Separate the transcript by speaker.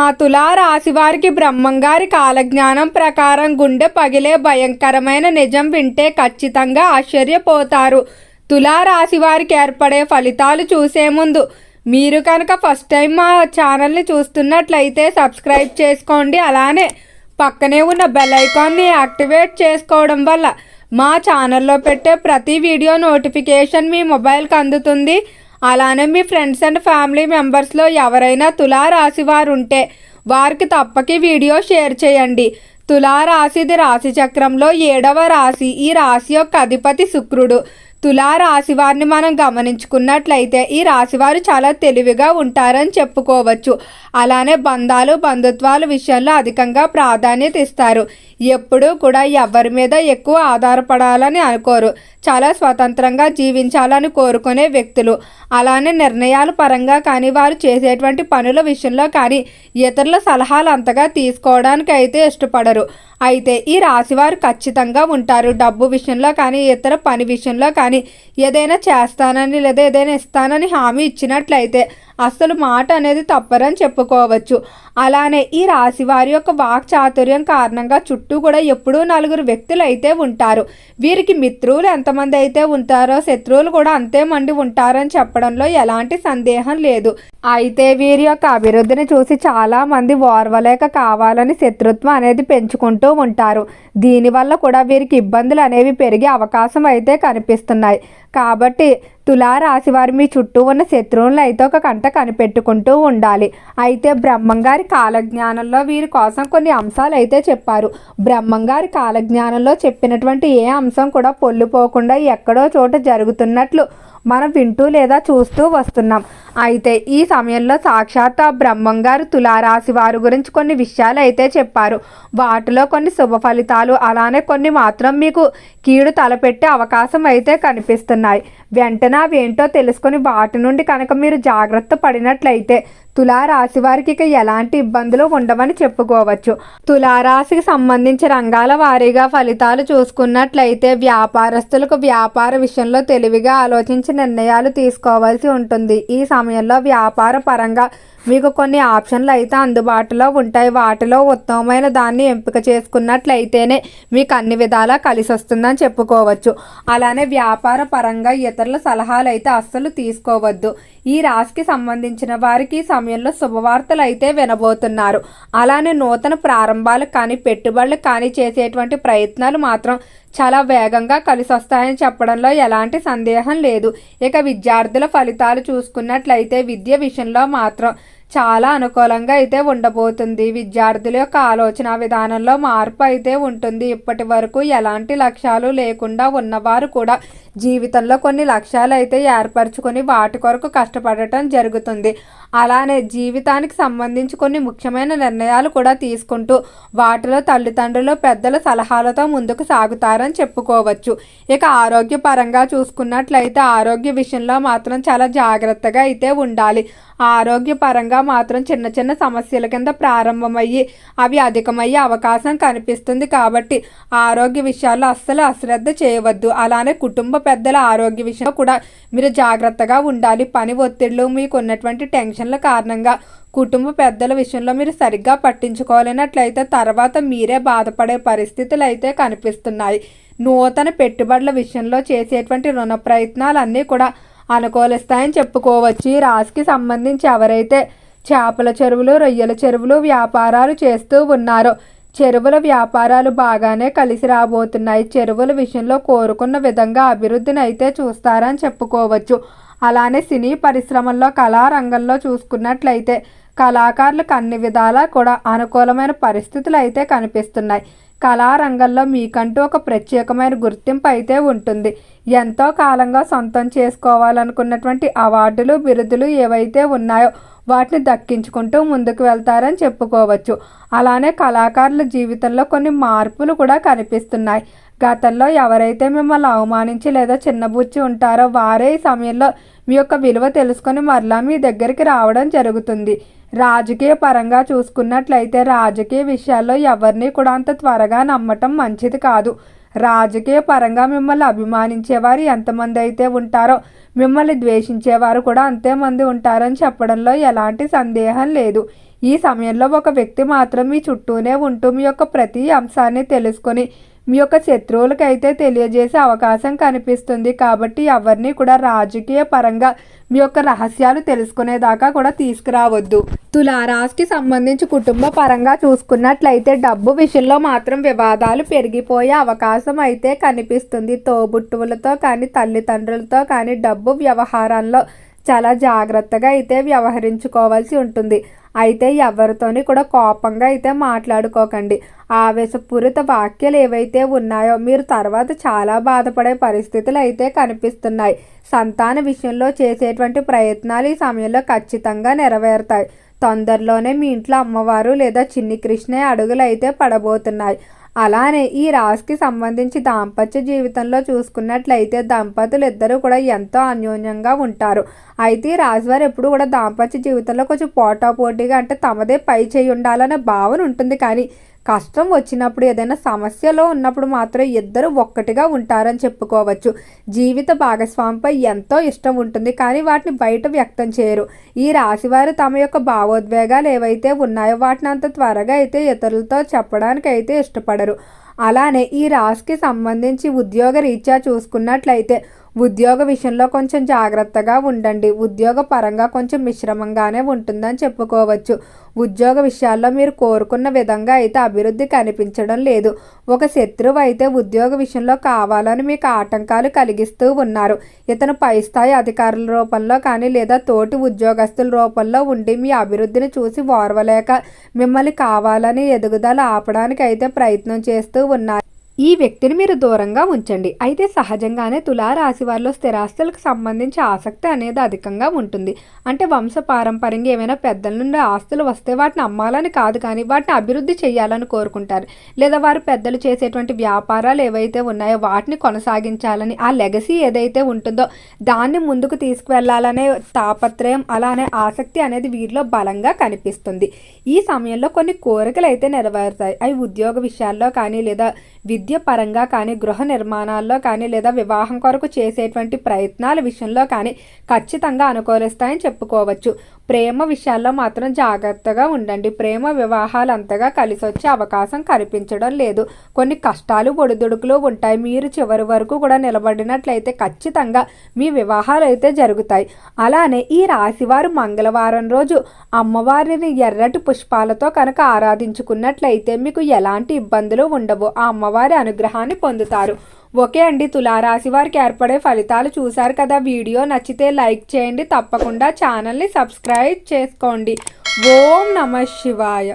Speaker 1: ఆ తులా రాశి వారికి బ్రహ్మంగారి కాలజ్ఞానం ప్రకారం గుండె పగిలే భయంకరమైన నిజం వింటే ఖచ్చితంగా ఆశ్చర్యపోతారు. తులా రాశి వారికి ఏర్పడే ఫలితాలు చూసే ముందు మీరు కనుక ఫస్ట్ టైం మా ఛానల్ని చూస్తున్నట్లయితే సబ్స్క్రైబ్ చేసుకోండి. అలానే పక్కనే ఉన్న బెల్ ఐకాన్ని యాక్టివేట్ చేసుకోవడం వల్ల మా ఛానల్లో పెట్టే ప్రతి వీడియో నోటిఫికేషన్ మీ మొబైల్కి అందుతుంది. అలానే మీ ఫ్రెండ్స్ అండ్ ఫ్యామిలీ మెంబర్స్లో ఎవరైనా తులారాశి వారు ఉంటే వారికి తప్పకి వీడియో షేర్ చేయండి. తులారాశిది రాశి చక్రంలో ఏడవ రాశి. ఈ రాశి యొక్క అధిపతి శుక్రుడు. తులా రాశి వారిని మనం గమనించుకున్నట్లయితే ఈ రాశివారు చాలా తెలివిగా ఉంటారని చెప్పుకోవచ్చు. అలానే బంధాలు బంధుత్వాల విషయంలో అధికంగా ప్రాధాన్యత ఇస్తారు. ఎప్పుడూ కూడా ఎవరి మీద ఎక్కువ ఆధారపడాలని అనుకోరు. చాలా స్వతంత్రంగా జీవించాలని కోరుకునే వ్యక్తులు. అలానే నిర్ణయాల పరంగా కానీ వారు చేసేటువంటి పనుల విషయంలో కానీ ఇతరుల సలహాలు అంతగా తీసుకోవడానికి అయితే ఇష్టపడరు. అయితే ఈ రాశివారు ఖచ్చితంగా ఉంటారు. డబ్బు విషయంలో కానీ ఇతర పని విషయంలో కానీ ఏదైనా చేస్తానని లేదా ఏదైనా ఇస్తానని హామీ ఇచ్చినట్లయితే అసలు మాట అనేది తప్పరని చెప్పుకోవచ్చు. అలానే ఈ రాశి వారి యొక్క వాక్ చాతుర్యం కారణంగా చుట్టూ కూడా ఎప్పుడూ నలుగురు వ్యక్తులు అయితే ఉంటారు. వీరికి మిత్రులు ఎంతమంది అయితే ఉంటారో శత్రువులు కూడా అంతే మంది ఉంటారని చెప్పడంలో ఎలాంటి సందేహం లేదు. అయితే వీరి యొక్క అభివృద్ధిని చూసి చాలా మంది ఓర్వలేక కావాలని శత్రుత్వం అనేది పెంచుకుంటూ ఉంటారు. దీనివల్ల కూడా వీరికి ఇబ్బందులు అనేవి పెరిగే అవకాశం అయితే కనిపిస్తున్నాయి. కాబట్టి తులారాశి వారు మీ చుట్టూ ఉన్న శత్రువులను అయితే ఒక కంట కనిపెట్టుకుంటూ ఉండాలి. అయితే బ్రహ్మంగారి కాలజ్ఞానంలో వీరి కోసం కొన్ని అంశాలు అయితే చెప్పారు. బ్రహ్మంగారి కాలజ్ఞానంలో చెప్పినటువంటి ఏ అంశం కూడా పొల్లుపోకుండా ఎక్కడో చోట జరుగుతున్నట్లు మనం వింటూ లేదా చూస్తూ వస్తున్నాం. అయితే ఈ సమయంలో సాక్షాత్ ఆ బ్రహ్మంగారు తులారాశి వారి గురించి కొన్ని విషయాలు అయితే చెప్పారు. వాటిలో కొన్ని శుభ ఫలితాలు అలానే కొన్ని మాత్రం మీకు కీడు తలపెట్టే అవకాశం అయితే కనిపిస్తున్నాయి. వెంటనే అవి ఏంటో తెలుసుకొని వాటి నుండి కనుక మీరు జాగ్రత్త పడినట్లయితే తులారాశి వారికి ఇక ఎలాంటి ఇబ్బందులు ఉండవని చెప్పుకోవచ్చు. తులారాశికి సంబంధించి రంగాల వారీగా ఫలితాలు చూసుకున్నట్లయితే వ్యాపారస్తులకు వ్యాపార విషయంలో తెలివిగా ఆలోచించి నిర్ణయాలు తీసుకోవాల్సి ఉంటుంది. ఈ సమయంలో వ్యాపార పరంగా మీకు కొన్ని ఆప్షన్లు అయితే అందుబాటులో ఉంటాయి. వాటిలో ఉత్తమమైన దాన్ని ఎంపిక చేసుకున్నట్లయితేనే మీకు అన్ని విధాలా కలిసి వస్తుందని చెప్పుకోవచ్చు. అలానే వ్యాపార పరంగా ఇతరుల సలహాలు అయితే అస్సలు తీసుకోవద్దు. ఈ రాశికి సంబంధించిన వారికి ఈ సమయంలో శుభవార్తలు అయితే వినబోతున్నారు. అలానే నూతన ప్రారంభాలు కానీ పెట్టుబడులు కానీ చేసేటువంటి ప్రయత్నాలు మాత్రం చాలా వేగంగా కలిసి వస్తాయని చెప్పడంలో ఎలాంటి సందేహం లేదు. ఇక విద్యార్థుల ఫలితాలు చూసుకున్నట్లయితే విద్య విషయంలో మాత్రం చాలా అనుకూలంగా అయితే ఉండబోతుంది. విద్యార్థుల యొక్క ఆలోచన విధానంలో మార్పు అయితే ఉంటుంది. ఇప్పటి వరకు ఎలాంటి లక్ష్యాలు లేకుండా ఉన్నవారు కూడా జీవితంలో కొన్ని లక్ష్యాలు అయితే ఏర్పరచుకొని వాటి కొరకు కష్టపడటం జరుగుతుంది. అలానే జీవితానికి సంబంధించి కొన్ని ముఖ్యమైన నిర్ణయాలు కూడా తీసుకుంటూ వాటిలో తల్లిదండ్రులు పెద్దల సలహాలతో ముందుకు సాగుతారని చెప్పుకోవచ్చు. ఇక ఆరోగ్యపరంగా చూసుకున్నట్లయితే ఆరోగ్య విషయంలో మాత్రం చాలా జాగ్రత్తగా అయితే ఉండాలి. ఆరోగ్యపరంగా మాత్రం చిన్న చిన్న సమస్యల కింద ప్రారంభమయ్యి అవి అధికమయ్యే అవకాశం కనిపిస్తుంది కాబట్టి ఆరోగ్య విషయాల్లో అస్సలు అశ్రద్ధ చేయవద్దు. అలానే కుటుంబ పెద్దల ఆరోగ్య విషయంలో కూడా మీరు జాగ్రత్తగా ఉండాలి. పని ఒత్తిడిలో మీకు ఉన్నటువంటి టెన్షన్ల కారణంగా కుటుంబ పెద్దల విషయంలో మీరు సరిగ్గా పట్టించుకోలేనట్లయితే తర్వాత మీరే బాధపడే పరిస్థితులు అయితే కనిపిస్తున్నాయి. నూతన పెట్టుబడుల విషయంలో చేసేటువంటి రుణ ప్రయత్నాలన్నీ కూడా అనుకూలిస్తాయని చెప్పుకోవచ్చు. ఈ రాశికి సంబంధించి ఎవరైతే చేపల చెరువులు రొయ్యల చెరువులు వ్యాపారాలు చేస్తూ ఉన్నారో చెరువుల వ్యాపారాలు బాగానే కలిసి రాబోతున్నాయి. చెరువుల విషయంలో కోరుకున్న విధంగా అభివృద్ధిని అయితే చూస్తారని చెప్పుకోవచ్చు. అలానే సినీ పరిశ్రమల్లో కళారంగంలో చూసుకున్నట్లయితే కళాకారులకు అన్ని విధాలా కూడా అనుకూలమైన పరిస్థితులు అయితే కనిపిస్తున్నాయి. కళారంగంలో మీకంటూ ఒక ప్రత్యేకమైన గుర్తింపు అయితే ఉంటుంది. ఎంతో కాలంగా సొంతం చేసుకోవాలనుకున్నటువంటి అవార్డులు బిరుదులు ఏవైతే ఉన్నాయో వాటిని దక్కించుకుంటూ ముందుకు వెళ్తారని చెప్పుకోవచ్చు. అలానే కళాకారుల జీవితంలో కొన్ని మార్పులు కూడా కనిపిస్తున్నాయి. గతంలో ఎవరైతే మిమ్మల్ని అవమానించి లేదా చిన్నబుచ్చి ఉంటారో వారే ఈ సమయంలో మీ యొక్క విలువ తెలుసుకొని మరలా మీ దగ్గరికి రావడం జరుగుతుంది. రాజకీయ పరంగా చూసుకున్నట్లయితే రాజకీయ విషయాల్లో ఎవరిని కూడా అంత త్వరగా నమ్మటం మంచిది కాదు. రాజకీయ పరంగా మిమ్మల్ని అభిమానించేవారు ఎంతమంది అయితే ఉంటారో మిమ్మల్ని ద్వేషించేవారు కూడా అంతేమంది ఉంటారని చెప్పడంలో ఎలాంటి సందేహం లేదు. ఈ సమయంలో ఒక వ్యక్తి మాత్రం మీ చుట్టూనే ఉంటూ మీ యొక్క ప్రతి అంశాన్ని తెలుసుకొని మీ యొక్క శత్రువులకైతే తెలియజేసే అవకాశం కనిపిస్తుంది కాబట్టి ఎవరిని కూడా రాజకీయ పరంగా మీ యొక్క రహస్యాలు తెలుసుకునేదాకా కూడా తీసుకురావద్దు. తులారాశికి సంబంధించి కుటుంబ పరంగా చూసుకున్నట్లయితే డబ్బు విషయంలో మాత్రం వివాదాలు పెరిగిపోయే అవకాశం అయితే కనిపిస్తుంది. తోబుట్టువులతో కానీ తల్లిదండ్రులతో కానీ డబ్బు వ్యవహారంలో చాలా జాగ్రత్తగా అయితే వ్యవహరించుకోవాల్సి ఉంటుంది. అయితే ఎవరితోని కూడా కోపంగా అయితే మాట్లాడుకోకండి. ఆవేశపూరిత వాక్యాలు ఏవైతే ఉన్నాయో మీరు తర్వాత చాలా బాధపడే పరిస్థితులు అయితే కనిపిస్తున్నాయి. సంతాన విషయంలో చేసేటువంటి ప్రయత్నాలు ఈ సమయంలో ఖచ్చితంగా నెరవేరుతాయి. తొందరలోనే మీ ఇంట్లో అమ్మవారు లేదా చిన్ని కృష్ణే అడుగులు అయితే పడబోతున్నాయి. అలానే ఈ రాశికి సంబంధించి దాంపత్య జీవితంలో చూసుకున్నట్లయితే దంపతులు ఇద్దరు కూడా ఎంతో అన్యోన్యంగా ఉంటారు. అయితే ఈ రాశివారు ఎప్పుడు కూడా దాంపత్య జీవితంలో కొంచెం పోటాపోటీగా అంటే తమదే పై చేయి ఉండాలనే భావన ఉంటుంది. కానీ కష్టం వచ్చినప్పుడు ఏదైనా సమస్యలో ఉన్నప్పుడు మాత్రం ఇద్దరు ఒక్కటిగా ఉంటారని చెప్పుకోవచ్చు. జీవిత భాగస్వామిపై ఎంతో ఇష్టం ఉంటుంది కానీ వాటిని బయట వ్యక్తం చేయరు. ఈ రాశివారు తమ యొక్క భావోద్వేగాలు ఏవైతే ఉన్నాయో వాటిని అంత త్వరగా అయితే ఇతరులతో చెప్పడానికి అయితే ఇష్టపడరు. అలానే ఈ రాశికి సంబంధించి ఉద్యోగ రీత్యా చూసుకున్నట్లయితే ఉద్యోగ విషయంలో కొంచెం జాగ్రత్తగా ఉండండి. ఉద్యోగ పరంగా కొంచెం మిశ్రమంగానే ఉంటుందని చెప్పుకోవచ్చు. ఉద్యోగ విషయాల్లో మీరు కోరుకున్న విధంగా అయితే అభివృద్ధి కనిపించడం లేదు. ఒక శత్రువు అయితే ఉద్యోగ విషయంలో కావాలని మీకు ఆటంకాలు కలిగిస్తూ ఉన్నారు. ఇతను పై స్థాయి అధికారుల రూపంలో కానీ లేదా తోటి ఉద్యోగస్తుల రూపంలో ఉండి మీ అభివృద్ధిని చూసి ఓర్వలేక మిమ్మల్ని కావాలని ఎదుగుదల ఆపడానికి అయితే ప్రయత్నం చేస్తూ ఉన్నారు. ఈ వ్యక్తిని మీరు దూరంగా ఉంచండి. అయితే సహజంగానే తులారాశి వారిలో స్థిరాస్తులకు సంబంధించి ఆసక్తి అనేది అధికంగా ఉంటుంది. అంటే వంశ పారంపర్యంగా ఏమైనా పెద్దల నుండి ఆస్తులు వస్తే వాటిని అమ్మాలని కాదు కానీ వాటిని అభివృద్ధి చేయాలని కోరుకుంటారు. లేదా వారు పెద్దలు చేసేటువంటి వ్యాపారాలు ఏవైతే ఉన్నాయో వాటిని కొనసాగించాలని ఆ లెగసీ ఏదైతే ఉంటుందో దాన్ని ముందుకు తీసుకువెళ్ళాలనే తాపత్రయం అలానే ఆసక్తి అనేది వీరిలో బలంగా కనిపిస్తుంది. ఈ సమయంలో కొన్ని కోరికలు అయితే నెరవేరుతాయి. అవి ఉద్యోగ విషయాల్లో కానీ లేదా విద్య పరంగా కానీ గృహ నిర్మాణాల్లో కానీ లేదా వివాహం కొరకు చేసేటువంటి ప్రయత్నాల విషయంలో కానీ ఖచ్చితంగా అనుకూలిస్తాయని చెప్పుకోవచ్చు. ప్రేమ విషయాల్లో మాత్రం జాగ్రత్తగా ఉండండి. ప్రేమ వివాహాలు అంతగా కలిసి వచ్చే అవకాశం కనిపించడం లేదు. కొన్ని కష్టాలు ఒడిదుడుకులు ఉంటాయి. మీరు చివరి వరకు కూడా నిలబడినట్లయితే ఖచ్చితంగా మీ వివాహాలు అయితే జరుగుతాయి. అలానే ఈ రాశివారు మంగళవారం రోజు అమ్మవారిని ఎర్రటి పుష్పాలతో కనుక ఆరాధించుకున్నట్లయితే మీకు ఎలాంటి ఇబ్బందులు ఉండవు. ఆ అమ్మవారి అనుగ్రహాన్ని పొందుతారు. ఓకే అండి తులారాశి వారికి ఏర్పడే ఫలితాలు చూశారు కదా. వీడియో నచ్చితే లైక్ చేయండి. తప్పకుండా ఛానల్ని సబ్స్క్రైబ్ చేసుకోండి. ఓం నమ శివాయ.